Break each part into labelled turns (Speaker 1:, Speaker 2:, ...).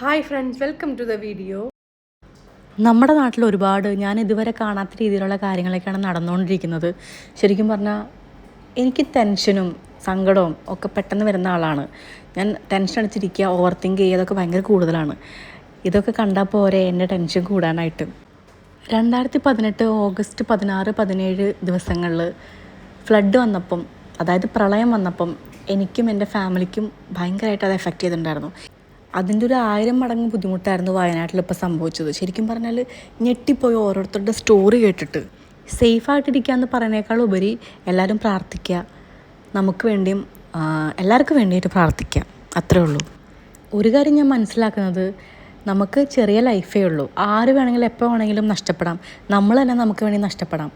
Speaker 1: Hi friends welcome to the video
Speaker 2: നമ്മുടെ നാട്ടിൽ ഒരുപാട് ഞാൻ ഇതുവരെ കാണാത്ത രീതിയിലുള്ള കാര്യങ്ങളൊക്കെയാണ് നടന്നുകൊണ്ടിരിക്കുന്നത്. ശരിക്കും പറഞ്ഞാൽ എനിക്ക് ടെൻഷനും സങ്കടവും ഒക്കെ പെട്ടെന്ന് വരുന്ന ആളാണ്. ഞാൻ ടെൻഷൻ അടിച്ചിരിക്കുക ഓവർ തിങ്ക് ചെയ്യുക ഭയങ്കര കൂടുതലാണ്. ഇതൊക്കെ കണ്ടാൽ പോരെ എന്റെ ടെൻഷൻ കൂടാനായിട്ട്. രണ്ടായിരത്തി പതിനെട്ട് ഓഗസ്റ്റ് പതിനാറ് പതിനേഴ് ദിവസങ്ങളിൽ ഫ്ലഡ് വന്നപ്പം അതായത് പ്രളയം വന്നപ്പം എനിക്കും എന്റെ ഫാമിലിക്കും ഭയങ്കരമായിട്ട് അത് എഫക്റ്റ് ചെയ്തിട്ടുണ്ടായിരുന്നു. അതിന്റെ ഒരു ആയിരം മടങ്ങ് ബുദ്ധിമുട്ടായിരുന്നു വയനാട്ടിൽ ഇപ്പോൾ സംഭവിച്ചത്. ശരിക്കും പറഞ്ഞാൽ ഞെട്ടിപ്പോയി ഓരോരുത്തരുടെ സ്റ്റോറി കേട്ടിട്ട്. സേഫായിട്ടിരിക്കുക എന്ന് പറയുന്നേക്കാൾ ഉപരി എല്ലാവരും പ്രാർത്ഥിക്കുക. നമുക്ക് വേണ്ടിയും എല്ലാവർക്കും വേണ്ടിയിട്ട് പ്രാർത്ഥിക്കുക. അത്രേ ഉള്ളൂ. ഒരു കാര്യം ഞാൻ മനസ്സിലാക്കുന്നത് നമുക്ക് ചെറിയ ലൈഫേ ഉള്ളൂ. ആര് വേണമെങ്കിലും എപ്പോൾ വേണമെങ്കിലും നഷ്ടപ്പെടാം. നമ്മൾ തന്നെ നമുക്ക് വേണ്ടി നഷ്ടപ്പെടാം.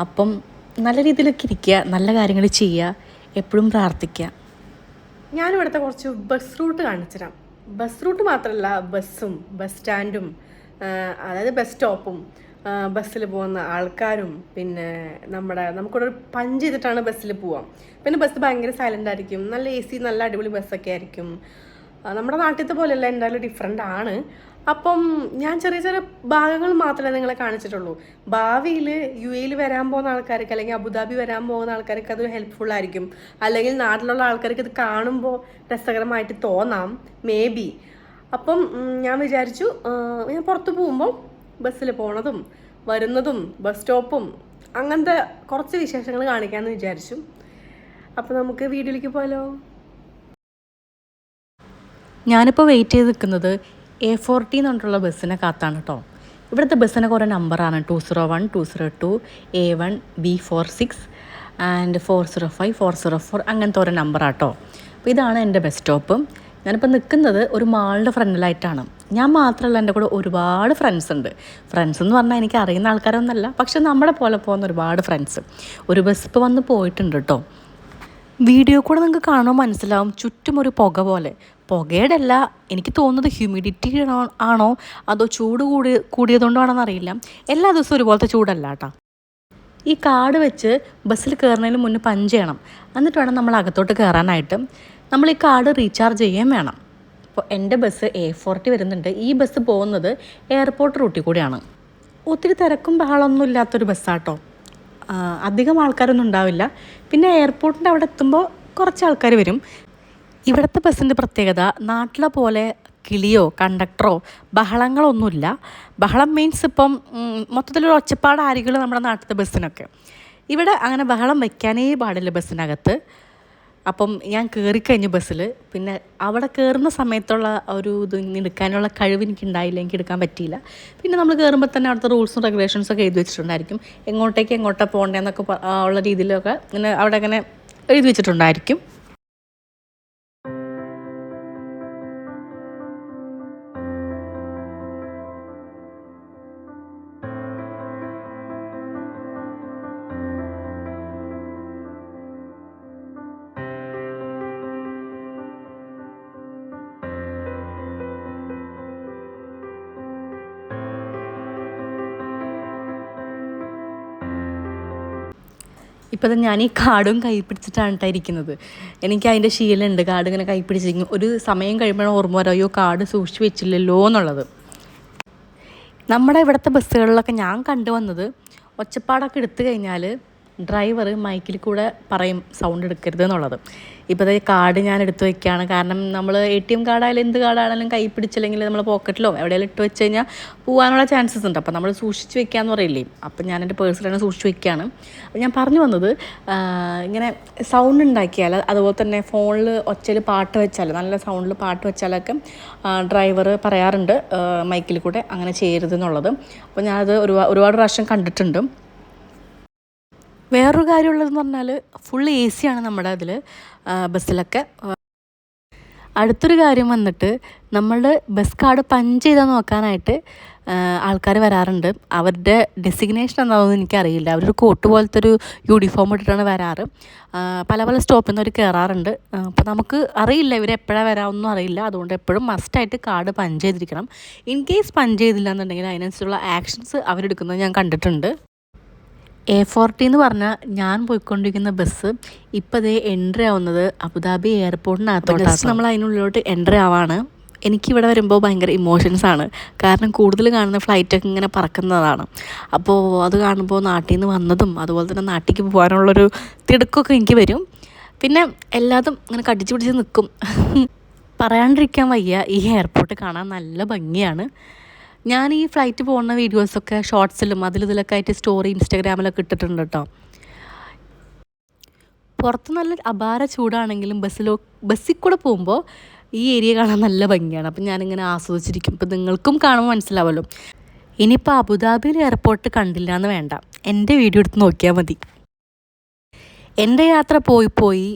Speaker 2: അപ്പം നല്ല രീതിയിലൊക്കെ ഇരിക്കുക നല്ല കാര്യങ്ങൾ ചെയ്യുക എപ്പോഴും പ്രാർത്ഥിക്കുക.
Speaker 1: ഞാനിവിടുത്തെ കുറച്ച് ബസ് റൂട്ട് കാണിച്ചു തരാം ബസ് റൂട്ട് മാത്രമല്ല ബസ്സും ബസ് സ്റ്റാൻഡും അതായത് ബസ് സ്റ്റോപ്പും ബസ്സിൽ പോകുന്ന ആൾക്കാരും പിന്നെ നമ്മുടെ നമുക്കിവിടെ ഒരു പഞ്ച് ചെയ്തിട്ടാണ് ബസ്സിൽ പോവാം. പിന്നെ ബസ് ഭയങ്കര സൈലന്റ് ആയിരിക്കും നല്ല എ സി നല്ല അടിപൊളി ബസ്സൊക്കെ ആയിരിക്കും. നമ്മുടെ നാട്ടിലത്തെ പോലെയല്ല എന്തായാലും ഡിഫറെന്റ് ആണ്. അപ്പം ഞാൻ ചെറിയ ചെറിയ ഭാഗങ്ങൾ മാത്രമേ നിങ്ങളെ കാണിച്ചിട്ടുള്ളൂ. ഭാവിയിൽ യു എയിൽ വരാൻ പോകുന്ന ആൾക്കാർക്ക് അല്ലെങ്കിൽ അബുദാബി വരാൻ പോകുന്ന ആൾക്കാർക്ക് അത് ഹെൽപ്ഫുൾ ആയിരിക്കും. അല്ലെങ്കിൽ നാട്ടിലുള്ള ആൾക്കാർക്ക് ഇത് കാണുമ്പോൾ രസകരമായിട്ട് തോന്നാം. മേ ബി അപ്പം ഞാൻ വിചാരിച്ചു ഞാൻ പുറത്ത് പോകുമ്പോൾ ബസ്സിൽ പോണതും വരുന്നതും ബസ് സ്റ്റോപ്പും അങ്ങനത്തെ കുറച്ച് വിശേഷങ്ങൾ കാണിക്കാമെന്ന് വിചാരിച്ചു. അപ്പോൾ നമുക്ക് വീഡിയോയിലേക്ക് പോയാലോ?
Speaker 2: ഞാനിപ്പോൾ വെയിറ്റ് ചെയ്ത് നിൽക്കുന്നത് എ ഫോർട്ടി എന്ന് പറഞ്ഞിട്ടുള്ള ബസ്സിനെ കാത്താണ് കേട്ടോ ഇവിടുത്തെ ബസ്സിന് കുറേ നമ്പറാണ്. Two zero one two zero two A one B four six and four zero five four zero four അങ്ങനത്തെ ഓരോ നമ്പറാട്ടോ അപ്പോൾ ഇതാണ് എന്റെ ബസ് സ്റ്റോപ്പ്. ഞാനിപ്പോൾ നിൽക്കുന്നത് ഒരു മാളിന്റെ ഫ്രണ്ടിലായിട്ടാണ്. ഞാൻ മാത്രമല്ല എന്റെ കൂടെ ഒരുപാട് ഫ്രണ്ട്സ് ഉണ്ട്. ഫ്രണ്ട്സ് എന്ന് പറഞ്ഞാൽ എനിക്ക് അറിയുന്ന ആൾക്കാരൊന്നുമല്ല. പക്ഷെ നമ്മളെ പോലെ പോകുന്ന ഒരുപാട് ഫ്രണ്ട്സ് ഒരു ബസ് ഇപ്പോൾ വന്ന് പോയിട്ടുണ്ട് കേട്ടോ വീഡിയോ കൂടെ നിങ്ങൾക്ക് കാണുമ്പോൾ മനസ്സിലാവും ചുറ്റും ഒരു പുക പോലെ. പുകയുടെ അല്ല എനിക്ക് തോന്നുന്നത് ഹ്യൂമിഡിറ്റി ആണോ അതോ ചൂട് കൂടി കൂടിയതുകൊണ്ടാണോ അറിയില്ല. എല്ലാ ദിവസവും ഒരുപോലത്തെ ചൂടല്ല കേട്ടോ. ഈ കാർഡ് വെച്ച് ബസ്സിൽ കയറുന്നതിന് മുന്നേ പഞ്ച് ചെയ്യണം. എന്നിട്ട് വേണം നമ്മൾ അകത്തോട്ട് കയറാനായിട്ട്. നമ്മൾ ഈ കാർഡ് റീചാർജ് ചെയ്യുകയും വേണം. അപ്പോൾ എന്റെ ബസ് എ ഫോർട്ടി വരുന്നുണ്ട്. ഈ ബസ് പോകുന്നത് എയർപോർട്ട് റൂട്ടിൽ കൂടിയാണ്. ഒത്തിരി തിരക്കും ബഹളമൊന്നും ഇല്ലാത്തൊരു ബസ്സാട്ടോ. അധികം ആൾക്കാരൊന്നും ഉണ്ടാവില്ല. പിന്നെ എയർപോർട്ടിന്റെ അവിടെ എത്തുമ്പോൾ കുറച്ച് ആൾക്കാർ വരും. ഇവിടുത്തെ ബസ്സിന്റെ പ്രത്യേകത നാട്ടിലെ പോലെ കിളിയോ കണ്ടക്ടറോ ബഹളങ്ങളൊന്നുമില്ല. ബഹളം മീൻസ് ഇപ്പം മൊത്തത്തിലൊരു ഒച്ചപ്പാട് ആരികൾ നമ്മുടെ നാട്ടിലത്തെ ബസ്സിനൊക്കെ. ഇവിടെ അങ്ങനെ ബഹളം വയ്ക്കാനേ പാടില്ല ബസ്സിനകത്ത്. അപ്പം ഞാൻ കയറിക്കഴിഞ്ഞു ബസ്സിൽ. പിന്നെ അവിടെ കയറുന്ന സമയത്തുള്ള ഒരു ഇത് എടുക്കാനുള്ള കഴിവ് എനിക്ക് ഉണ്ടായില്ല എനിക്ക് എടുക്കാൻ പറ്റിയില്ല. പിന്നെ നമ്മൾ കയറുമ്പോൾ തന്നെ അവിടുത്തെ റൂൾസും റെഗുലേഷൻസും ഒക്കെ എഴുതി വെച്ചിട്ടുണ്ടായിരിക്കും. എങ്ങോട്ടേക്ക് എങ്ങോട്ടാണ് പോകേണ്ടതെന്നൊക്കെ ഉള്ള രീതിയിലൊക്കെ ഇങ്ങനെ അവിടെ അങ്ങനെ എഴുതി വെച്ചിട്ടുണ്ടായിരിക്കും. ഇപ്പം ഞാൻ ഈ കാർഡും കൈ പിടിച്ചിട്ടാണ് കേട്ടോ ഇരിക്കുന്നത്. എനിക്ക് അതിന്റെ ശീലമുണ്ട് കാർഡ് ഇങ്ങനെ കൈ പിടിച്ചിരിക്കും ഒരു സമയം കഴിയുമ്പോഴാണ് ഓർമ്മ വരാം അയ്യോ കാർഡ് സൂക്ഷിച്ച് വെച്ചില്ലല്ലോ എന്നുള്ളത്. നമ്മുടെ ഇവിടുത്തെ ബസ്സുകളിലൊക്കെ ഞാൻ കണ്ടുവന്നത് ഒച്ചപ്പാടൊക്കെ എടുത്തു കഴിഞ്ഞാൽ ഡ്രൈവർ മൈക്കിൽ കൂടെ പറയും സൗണ്ട് എടുക്കരുത് എന്നുള്ളത്. ഇപ്പോൾ ഈ കാർഡ് ഞാൻ എടുത്തു വെക്കുകയാണ് കാരണം നമ്മൾ എ ടി എം കാർഡായാലും എന്ത് കാർഡാണെങ്കിലും കൈ പിടിച്ചില്ലെങ്കിൽ നമ്മൾ പോക്കറ്റിലോ എവിടെയെങ്കിലും ഇട്ട് വെച്ച് കഴിഞ്ഞാൽ പോകാനുള്ള ചാൻസസ് ഉണ്ട്. അപ്പോൾ നമ്മൾ സൂക്ഷിച്ച് വെക്കാന്ന് പറയില്ലേ? അപ്പം ഞാൻ എന്റെ പേഴ്സിലാണ് സൂക്ഷിച്ച് വെക്കുകയാണ് അപ്പോൾ ഞാൻ പറഞ്ഞു വന്നത് ഇങ്ങനെ സൗണ്ട് ഉണ്ടാക്കിയാൽ അതുപോലെ തന്നെ ഫോണിൽ ഒച്ചയിൽ പാട്ട് വെച്ചാൽ നല്ല സൗണ്ടിൽ പാട്ട് വെച്ചാലൊക്കെ ഡ്രൈവർ പറയാറുണ്ട് മൈക്കിൽ കൂടെ അങ്ങനെ ചെയ്യരുത് എന്നുള്ളത്. അപ്പോൾ ഞാനത് ഒരുപാട് പ്രാവശ്യം കണ്ടിട്ടുണ്ട്. വേറൊരു കാര്യമുള്ളതെന്ന് പറഞ്ഞാൽ ഫുൾ എ സി ആണ് നമ്മുടെ അതിൽ ബസ്സിലൊക്കെ. അടുത്തൊരു കാര്യം വന്നിട്ട് നമ്മളുടെ ബസ് കാർഡ് പഞ്ച് ചെയ്താൽ നോക്കാനായിട്ട് ആൾക്കാർ വരാറുണ്ട്. അവരുടെ ഡെസിഗ്നേഷൻ എന്താണെന്ന് എനിക്കറിയില്ല. അവരൊരു കോട്ട് പോലത്തെ ഒരു യൂണിഫോം ഇട്ടിട്ടാണ് വരാറ്. പല പല സ്റ്റോപ്പിൽ നിന്ന് അവർ കയറാറുണ്ട് അപ്പോൾ നമുക്ക് അറിയില്ല ഇവർ എപ്പോഴാണ് വരാമെന്നും അറിയില്ല. അതുകൊണ്ട് എപ്പോഴും മസ്റ്റായിട്ട് കാർഡ് പഞ്ച് ചെയ്തിരിക്കണം. ഇൻ കേസ് പഞ്ച് ചെയ്തില്ല എന്നുണ്ടെങ്കിൽ അതിനനുസരിച്ചുള്ള ആക്ഷൻസ് അവരെടുക്കുന്നത് ഞാൻ കണ്ടിട്ടുണ്ട്. എ ഫോർട്ടി എന്ന് പറഞ്ഞാൽ ഞാൻ പോയിക്കൊണ്ടിരിക്കുന്ന ബസ് ഇപ്പം അതേ എൻട്രി ആവുന്നത് അബുദാബി എയർപോർട്ടിനകത്തോട്ട് ജസ്റ്റ് നമ്മൾ അതിനുള്ളിലോട്ട് എൻട്രി ആവാണ്. എനിക്കിവിടെ വരുമ്പോൾ ഭയങ്കര ഇമോഷൻസ് ആണ്. കാരണം കൂടുതൽ കാണുന്ന ഫ്ലൈറ്റൊക്കെ ഇങ്ങനെ പറക്കുന്നതാണ്. അപ്പോൾ അത് കാണുമ്പോൾ നാട്ടിൽ നിന്ന് വന്നതും അതുപോലെ തന്നെ നാട്ടിലേക്ക് പോകാനുള്ളൊരു തിടുക്കൊക്കെ എനിക്ക് വരും. പിന്നെ എല്ലാതും ഇങ്ങനെ കടിച്ചു പിടിച്ച് നിൽക്കും പറയാണ്ടിരിക്കാൻ വയ്യ. ഈ എയർപോർട്ട് കാണാൻ നല്ല ഭംഗിയാണ്. ഞാൻ ഈ ഫ്ലൈറ്റ് പോകുന്ന വീഡിയോസൊക്കെ ഷോർട്സിലും അതിലിതിലൊക്കെ ആയിട്ട് സ്റ്റോറി ഇൻസ്റ്റാഗ്രാമിലൊക്കെ ഇട്ടിട്ടുണ്ട് കേട്ടോ പുറത്ത് നല്ല അപാര ചൂടാണെങ്കിലും ബസ്സിലോ ബസ്സിൽ കൂടെ പോകുമ്പോൾ ഈ ഏരിയ കാണാൻ നല്ല ഭംഗിയാണ്. അപ്പം ഞാനിങ്ങനെ ആസ്വദിച്ചിരിക്കും. ഇപ്പം നിങ്ങൾക്കും കാണുമ്പോൾ മനസ്സിലാവല്ലോ. ഇനിയിപ്പോൾ അബുദാബിയിൽ എയർപോർട്ട് കണ്ടില്ല എന്ന് വേണ്ട. എന്റെ വീഡിയോ എടുത്ത് നോക്കിയാൽ മതി. എന്റെ യാത്ര പോയി പോയി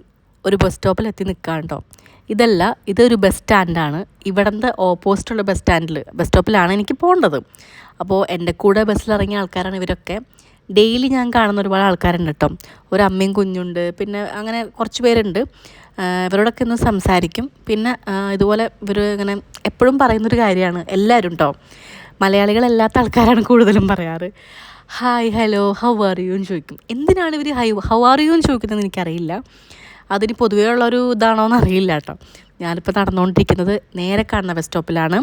Speaker 2: ഒരു ബസ് സ്റ്റോപ്പിൽ എത്തി നിൽക്കാം കേട്ടോ ഇതല്ല ഇതൊരു ബസ് സ്റ്റാൻഡാണ് ഇവിടുത്തെ ഓപ്പോസിറ്റുള്ള ബസ് സ്റ്റാൻഡിൽ ബസ് സ്റ്റോപ്പിലാണ് എനിക്ക് പോകേണ്ടത്. അപ്പോൾ എന്റെ കൂടെ ബസ്സിലിറങ്ങിയ ആൾക്കാരാണ് ഇവരൊക്കെ. ഡെയിലി ഞാൻ കാണുന്ന ഒരുപാട് ആൾക്കാരുണ്ട് കേട്ടോ. ഒരു അമ്മയും കുഞ്ഞുണ്ട് പിന്നെ അങ്ങനെ കുറച്ച് പേരുണ്ട്. ഇവരോടൊക്കെ ഒന്ന് സംസാരിക്കും. പിന്നെ ഇതുപോലെ ഇവർ ഇങ്ങനെ എപ്പോഴും പറയുന്നൊരു കാര്യമാണ്. എല്ലാവരും കേട്ടോ മലയാളികളല്ലാത്ത ആൾക്കാരാണ് കൂടുതലും പറയാറ്. Hi hello how are you എന്ന് ചോദിക്കും. എന്തിനാണ് ഇവർ ഹൈ ഹൗ ആർ യു എന്ന് ചോദിക്കുന്നതെന്ന് എനിക്കറിയില്ല. അതിന് പൊതുവേ ഉള്ളൊരു ഇതാണോ എന്ന് അറിയില്ല കേട്ടോ. ഞാനിപ്പോൾ നടന്നുകൊണ്ടിരിക്കുന്നത് നേരെ കാണുന്ന ബസ് സ്റ്റോപ്പിലാണ്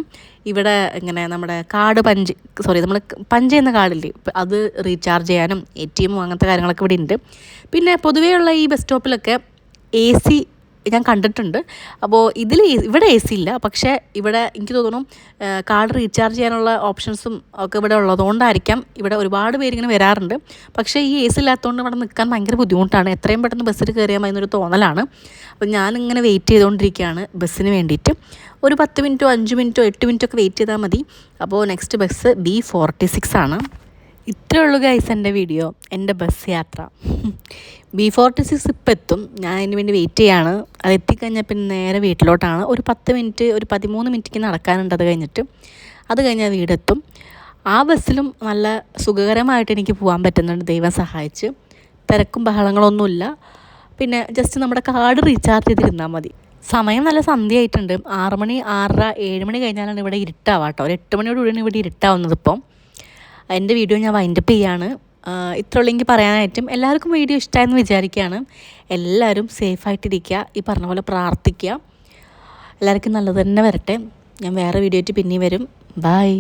Speaker 2: ഇവിടെ ഇങ്ങനെ നമ്മുടെ കാർഡ് പഞ്ച് സോറി നമ്മൾ പഞ്ച് ചെയ്യുന്ന കാർഡില്ലേ അത് റീചാർജ് ചെയ്യാനും എ ടി എമ്മും അങ്ങനത്തെ കാര്യങ്ങളൊക്കെ ഇവിടെ ഉണ്ട്. പിന്നെ പൊതുവേ ഉള്ള ഈ ബസ് സ്റ്റോപ്പിലൊക്കെ എ സി ഞാൻ കണ്ടിട്ടുണ്ട്. അപ്പോൾ ഇതിൽ ഇവിടെ എ സി ഇല്ല. പക്ഷേ ഇവിടെ എനിക്ക് തോന്നുന്നു കാർഡ് റീചാർജ് ചെയ്യാനുള്ള ഓപ്ഷൻസും ഒക്കെ ഇവിടെ ഉള്ളതുകൊണ്ടായിരിക്കാം ഇവിടെ ഒരുപാട് പേര് ഇങ്ങനെ വരാറുണ്ട്. പക്ഷേ ഈ എ സി ഇല്ലാത്തതുകൊണ്ട് ഇവിടെ നിൽക്കാൻ ഭയങ്കര ബുദ്ധിമുട്ടാണ്. എത്രയും പെട്ടെന്ന് ബസ്സിൽ കയറിയാൽ മതി എന്നൊരു തോന്നലാണ്. അപ്പോൾ ഞാനിങ്ങനെ വെയിറ്റ് ചെയ്തുകൊണ്ടിരിക്കുകയാണ് ബസ്സിന് വേണ്ടിയിട്ട്. ഒരു പത്ത് മിനിറ്റോ അഞ്ച് മിനിറ്റോ എട്ട് മിനിറ്റോ ഒക്കെ വെയിറ്റ് ചെയ്താൽ മതി. അപ്പോൾ next bus B forty six ആണ്. ഇത്രേ ഉള്ളൂ ഗൈസ് എന്റെ വീഡിയോ എന്റെ ബസ് യാത്ര. ബി ഫോർട്ടി സിക്സ് ഇപ്പം എത്തും. ഞാൻ അതിന് വേണ്ടി വെയിറ്റ് ചെയ്യാണ്. അത് എത്തിക്കഴിഞ്ഞാൽ പിന്നെ നേരെ വീട്ടിലോട്ടാണ്. ഒരു പത്ത് മിനിറ്റ് ഒരു പതിമൂന്ന് മിനിറ്റ് നടക്കാനുണ്ട് അത് കഴിഞ്ഞിട്ട്. അത് കഴിഞ്ഞാൽ വീടെത്തും. ആ ബസ്സിലും നല്ല സുഖകരമായിട്ട് എനിക്ക് പോകാൻ പറ്റുന്നുണ്ട് ദൈവം സഹായിച്ച്. തിരക്കും ബഹളങ്ങളൊന്നുമില്ല. പിന്നെ ജസ്റ്റ് നമ്മുടെ കാർഡ് റീചാർജ് ചെയ്തിരുന്നാൽ മതി. സമയം നല്ല സന്ധ്യയായിട്ടുണ്ട്. ആറ് മണി ആറര ഏഴ് മണി കഴിഞ്ഞാലാണ് ഇവിടെ ഇരുട്ടാവാട്ടോ. ഒരു എട്ട് മണിയോടുകൂടിയാണ് ഇവിടെ ഇരുട്ടാവുന്നത് ഇപ്പം. എന്റെ വീഡിയോ ഞാൻ വൈൻഡപ്പ് ചെയ്യാണ്. ഇത്ര ഉള്ളെങ്കിൽ പറയാനായിട്ടും. എല്ലാവർക്കും വീഡിയോ ഇഷ്ടമായെന്ന് വിചാരിക്കുകയാണ്. എല്ലാവരും സേഫായിട്ടിരിക്കുക ഈ പറഞ്ഞ പോലെ പ്രാർത്ഥിക്കുക. എല്ലാവർക്കും നല്ലത് തന്നെ വരട്ടെ. ഞാൻ വേറെ വീഡിയോ ആയിട്ട് പിന്നെയും വരും. ബൈ